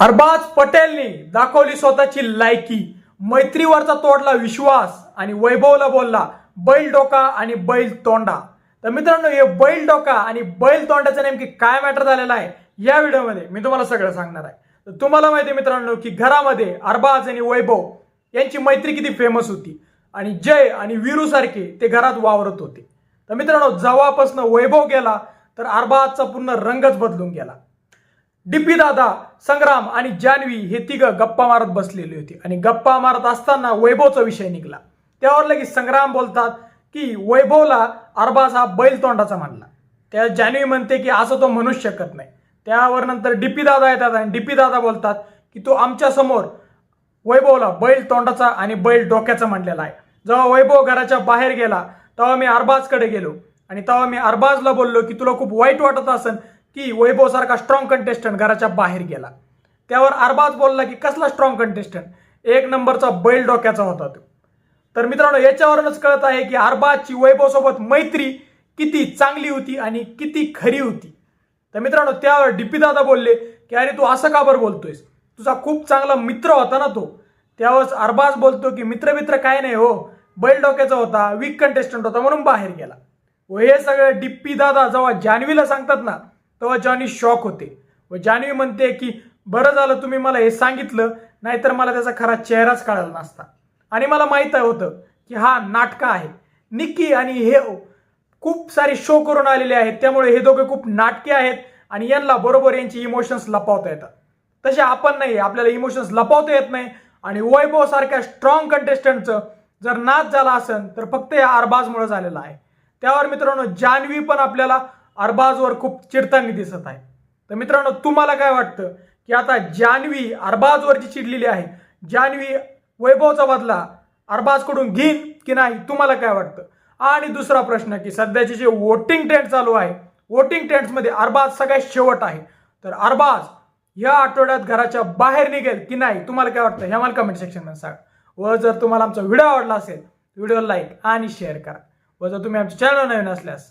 अरबाज पटेलने दाखवली स्वतःची लायकी. मैत्रीवरचा तोडला विश्वास आणि वैभवला बोलला बैल डोका आणि बैल तोंडा. तर मित्रांनो हे बैल डोका आणि बैल तोंडाचं नेमकी काय मॅटर झालेला आहे? या व्हिडिओमध्ये मी तुम्हाला सगळं सांगणार आहे. तर तुम्हाला माहिती आहे मित्रांनो की घरामध्ये अरबाज आणि वैभव यांची मैत्री किती फेमस होती आणि जय आणि वीरू सारखे ते घरात वावरत होते. तर मित्रांनो जेव्हापासून वैभव गेला तर अरबाजचा पूर्ण रंगच बदलून गेला. डीपी दादा संग्राम आणि जान्हवी हे तिघं गप्पा मारत बसलेली होती. आणि गप्पा मारत असताना वैभवचा विषय निघाला. त्यावर लगेच संग्राम बोलतात की वैभवला अरबाज हा बैल तोंडाचा मानला. त्या जान्हवी म्हणते की असं तो म्हणूच शकत नाही. त्यावर नंतर डीपी दादा येतात आणि डीपी दादा बोलतात की तो आमच्यासमोर वैभवला बैल तोंडाचा आणि बैल डोक्याचा म्हणलेला आहे. जेव्हा वैभव घराच्या बाहेर गेला तेव्हा मी अरबाजकडे गेलो. आणि तेव्हा मी अरबाजला बोललो की तुला खूप वाईट वाटत असेल की वैभव सारखा स्ट्रॉंग कंटेस्टंट घराच्या बाहेर गेला. त्यावर अरबाज बोलला की कसला स्ट्रॉंग कंटेस्टंट एक नंबरचा बैल डोक्याचा होता तो. तर मित्रांनो याच्यावरूनच कळत आहे की अरबाजची वैभवसोबत मैत्री किती चांगली होती आणि किती खरी होती. तर मित्रांनो त्यावर डीपी दादा बोलले की अरे तू असं का बरं बोलतोयस? तुझा खूप चांगला मित्र होता ना तो. त्यावेळेस अरबाज बोलतो की मित्र मित्र काय नाही हो. बैल डोक्याचा होता वीक कंटेस्टंट होता म्हणून बाहेर गेला. व हे सगळं डिप्पी दादा जेव्हा जान्हवीला सांगतात ना तेव्हा जॉनी शॉक होते. व जान्हवी म्हणते की बरं झालं तुम्ही मला हे सांगितलं नाहीतर मला त्याचा खरा चेहराच कळाला नसता. आणि मला माहीत होतं की हा नाटकं आहे. निक्की आणि हे खूप सारे शो करून आलेले आहेत. त्यामुळे हे दोघे खूप नाटके आहेत आणि यांना बरोबर यांची इमोशन्स लपवता येतात. तसे आपण नाही. आपल्याला इमोशन्स लपवता येत नाही. आणि वैभव सारख्या स्ट्रॉंग कंटेस्टंटचं जर नाच झाला असेल तर फक्त या अरबाजमुळे झालेला आहे. त्यावर मित्रांनो जान्हवी पण आपल्याला अरबाजवर खूप चिडताना दिसत आहे. तर मित्रांनो तुम्हाला काय वाटतं की आता जान्हवी अरबाजवरची चिडलेली आहे? जान्हवी वैभवचा बदला अरबाजकडून घेईन की नाही तुम्हाला काय वाटतं? आणि दुसरा प्रश्न की सध्याचे जे वोटिंग ट्रेंड चालू आहे वोटिंग ट्रेंड्समध्ये अरबाज सगळ्यात शेवट आहे. तर अरबाज या आठवड्यात घराच्या बाहेर निघेल की नाही तुम्हाला काय वाटतं? ह्या मला कमेंट सेक्शनमध्ये सांगा. व जर तुम्हाला आमचा व्हिडिओ आवडला असेल व्हिडिओ लाईक आणि शेअर करा. व जर तुम्ही आमच्या चॅनल नवीन असल्यास